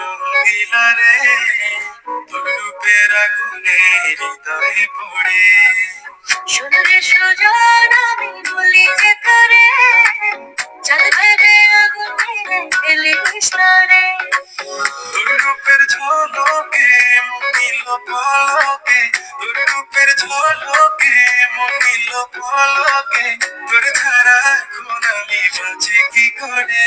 রঙ্গিলারে তোর রূপের আগুনে হৃদয়ে পড়ে। শুনরে সুজন আমি বলি যে করে চাঁদ ভেবে আগুন মেরে ফেলিস না রে। তোর রূপের ঝলকে মনিল পলকে তোর রূপের ঝলকে মনিল পলকে তোর ধারা কোন আমি বাঁচি কি করে?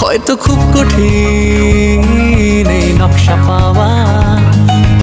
হয়তো খুব কঠিন